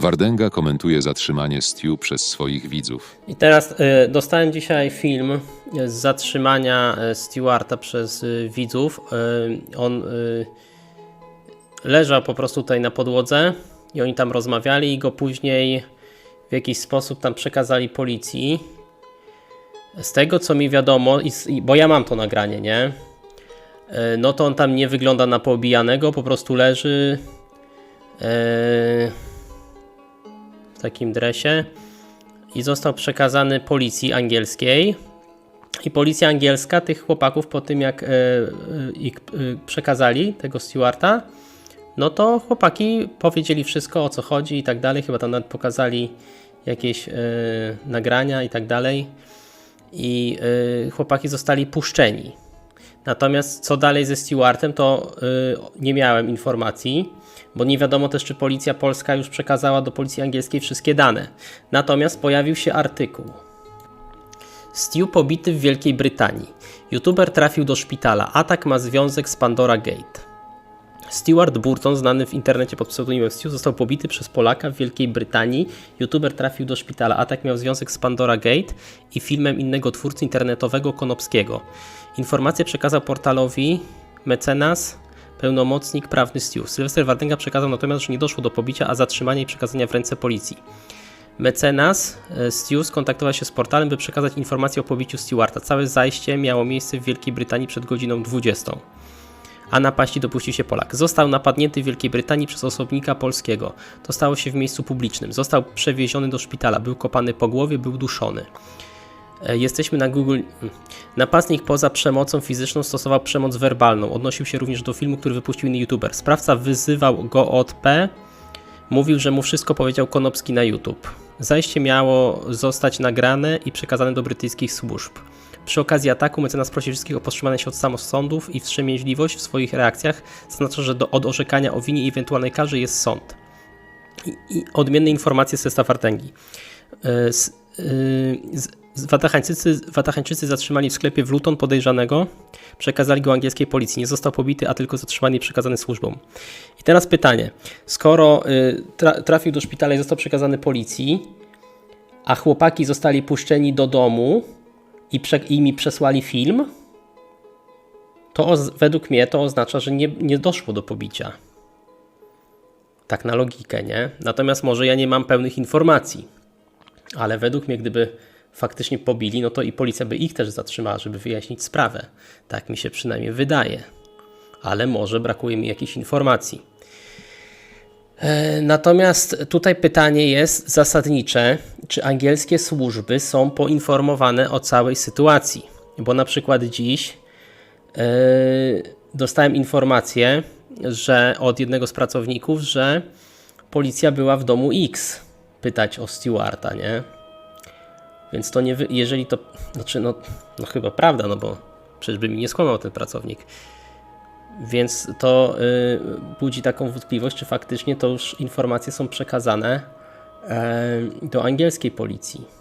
Wardęga komentuje zatrzymanie Stu przez swoich widzów. I teraz y, dostałem dzisiaj film z zatrzymania y, Stewarta przez y, widzów. Y, on leżał po prostu tutaj na podłodze i oni tam rozmawiali i go później w jakiś sposób tam przekazali policji. Z tego co mi wiadomo, i, bo ja mam to nagranie, nie? No to on tam nie wygląda na poobijanego, po prostu leży y, w takim dresie i został przekazany policji angielskiej. I policja angielska tych chłopaków po tym jak e, e, ich e, przekazali tego Stewarta, no to chłopaki powiedzieli wszystko o co chodzi i tak dalej. Chyba tam nawet pokazali jakieś nagrania i tak dalej. I chłopaki zostali puszczeni. Natomiast co dalej ze Stewartem, to y, nie miałem informacji, bo nie wiadomo też, czy policja polska już przekazała do policji angielskiej wszystkie dane. Natomiast pojawił się artykuł. Stu pobity w Wielkiej Brytanii. YouTuber trafił do szpitala. Atak ma związek z Pandora Gate. Stewart Burton, znany w internecie pod pseudonimem Stu, został pobity przez Polaka w Wielkiej Brytanii. YouTuber trafił do szpitala. Atak miał związek z Pandora Gate i filmem innego twórcy internetowego Konopskiego. Informację przekazał portalowi Mecenas, pełnomocnik prawny Stu. Sylwester Wardęga przekazał natomiast, że nie doszło do pobicia, a zatrzymania i przekazania w ręce policji. Mecenas e, Stu skontaktował się z portalem, by przekazać informację o pobiciu Stewarta. Całe zajście miało miejsce w Wielkiej Brytanii przed godziną 20 a napaści dopuścił się Polak. Został napadnięty w Wielkiej Brytanii przez osobnika polskiego. To stało się w miejscu publicznym. Został przewieziony do szpitala. Był kopany po głowie, był duszony. E, Jesteśmy na Google. Napastnik poza przemocą fizyczną stosował przemoc werbalną. Odnosił się również do filmu, który wypuścił inny youtuber. Sprawca wyzywał go od P. Mówił, że mu wszystko powiedział Konopski na YouTube. Zajście miało zostać nagrane i przekazane do brytyjskich służb. Przy okazji ataku mecenas prosi wszystkich o powstrzymanie się od samosądów i wstrzemięźliwość w swoich reakcjach. Zaznacza, że do, od orzekania o winie i ewentualnej karze jest sąd. I, i odmienne informacje z Sesta Wartęgi. E, z- Watachańczycy, Watachańczycy zatrzymali w sklepie w Luton podejrzanego, przekazali go angielskiej policji. Nie został pobity, a tylko zatrzymany i przekazany służbom. I teraz pytanie. Skoro y, tra, trafił do szpitala i został przekazany policji, a chłopaki zostali puszczeni do domu i, prze, i mi przesłali film, to według mnie to oznacza, że nie, nie doszło do pobicia. Tak na logikę, nie? Natomiast może ja nie mam pełnych informacji. Ale według mnie, gdyby faktycznie pobili, no to i policja by ich też zatrzymała, żeby wyjaśnić sprawę. Tak mi się przynajmniej wydaje. Ale może brakuje mi jakichś informacji. E, Natomiast tutaj pytanie jest zasadnicze, czy angielskie służby są poinformowane o całej sytuacji? Bo na przykład dziś e, dostałem informację, że od jednego z pracowników, że policja była w domu X pytać o Stewarta, nie? Więc to nie, jeżeli to, znaczy no, no chyba prawda, no bo przecież by mi nie skłamał ten pracownik. Więc to y, budzi taką wątpliwość, czy faktycznie to już informacje są przekazane e, do angielskiej policji.